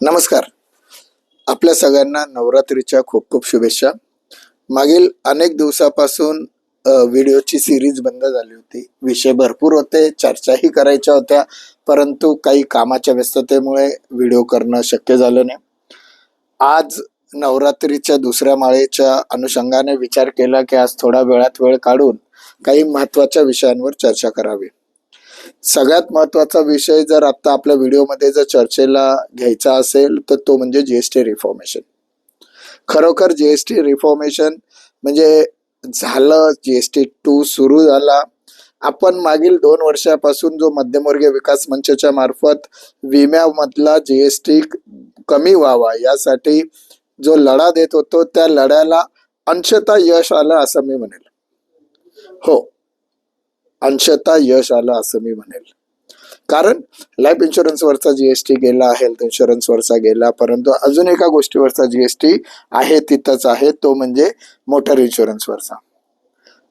नमस्कार. आपल्या सगळ्यांना नवरात्रीच्या खूप खूप शुभेच्छा. मागील अनेक दिवसापासून व्हिडिओची सिरीज बंद झाली होती. विषय भरपूर होते चर्चाही करायच्या होत्या परंतु काही कामाच्या व्यस्ततेमुळे व्हिडिओ करणं शक्य झालं नाही. आज नवरात्रीच्या दुसऱ्या माळेच्या अनुषंगाने विचार केला की आज थोडा वेळात वेळ काढून काही महत्त्वाच्या विषयांवर चर्चा करावी. सगळ्यात महत्त्वाचा विषय जर आता आपल्या व्हिडिओमध्ये जर चर्चेला घ्यायचा असेल तर तो म्हणजे जीएसटी रिफॉर्मेशन खरोखर जीएसटी रिफॉर्मेशन म्हणजे झालं जीएसटी टू सुरू झाला. आपण मागील दोन वर्षापासून जो मध्यमवर्गीय विकास मंचच्या मार्फत विम्यामधला जीएसटी कमी व्हावा यासाठी जो लढा देत होतो त्या लढ्याला अंशतः यश आलं असं मी म्हणेल. हो. अंशतः यश आलं असं मी म्हणेल. कारण लाईफ इन्शुरन्सवरचा जीएसटी गेला हेल्थ इन्शुरन्सवरचा गेला परंतु अजून एका गोष्टीवरचा जीएसटी आहे तिथंच आहे तो म्हणजे मोटर इन्शुरन्सवरचा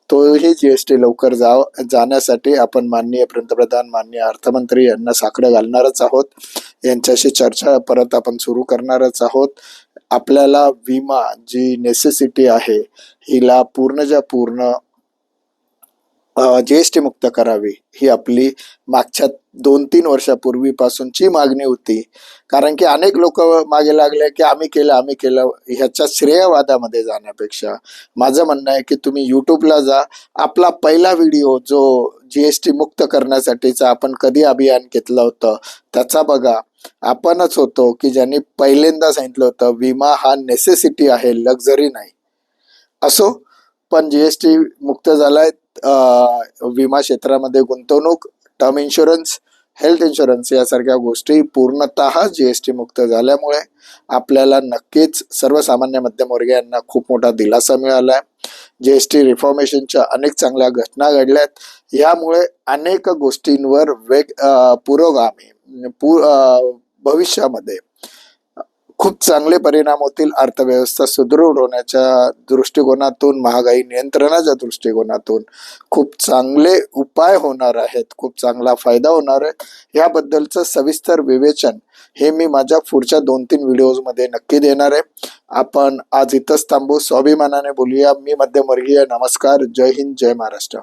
तोही जीएसटी लवकर जाव जाण्यासाठी आपण माननीय पंतप्रधान माननीय अर्थमंत्री यांना साकडं घालणारच आहोत. यांच्याशी चर्चा परत आपण सुरू करणारच आहोत. आपल्याला विमा जी नेसेसिटी आहे हिला पूर्णच्या पूर्ण जीएसटी मुक्त करावी ही आपली मागच्या दोन तीन वर्षापूर्वीपासूनची मागणी होती. कारण की अनेक लोक मागे लागले की आम्ही केलं आम्ही केलं. ह्याच्या श्रेयवादामध्ये जाण्यापेक्षा माझं म्हणणं आहे की तुम्ही यूट्यूबला जा. आपला पहिला व्हिडिओ जो जीएसटी मुक्त करण्यासाठीचा आपण कधी अभियान घेतलं होतं त्याचा बघा. आपणच होतो की ज्यांनी पहिल्यांदा सांगितलं होतं विमा हा नेसेसिटी आहे लक्झरी नाही. असो पण जीएसटी मुक्त झालाय विमा क्षेत्रामध्ये गुंतवणूक टर्म इन्शुरन्स हेल्थ इन्शुरन्स यासारख्या गोष्टी पूर्णतः जी एस टी मुक्त झाल्यामुळे आपल्याला नक्कीच सर्वसामान्य मध्यमवर्गीयांना खूप मोठा दिलासा मिळाला आहे जी एस टी रिफॉर्मेशनच्या अनेक चांगल्या घटना घडल्या आहेत यामुळे अनेक गोष्टींवर वेग पुरोगामी पु भविष्यामध्ये खूप चांगले परिणाम होतील. अर्थव्यवस्था सुदृढ होण्याच्या दृष्टिकोनातून महागाई नियंत्रणाच्या दृष्टिकोनातून खूप चांगले उपाय होणार आहेत खूप चांगला फायदा होणार आहे. याबद्दलचं सविस्तर विवेचन हे मी माझ्या पुढच्या दोन तीन व्हिडिओजमध्ये नक्की देणार आहे. आपण आज इथंच थांबू. स्वाभिमानाने बोलूया. मी मध्यमवर्गीय. नमस्कार. जय हिंद. जय महाराष्ट्र.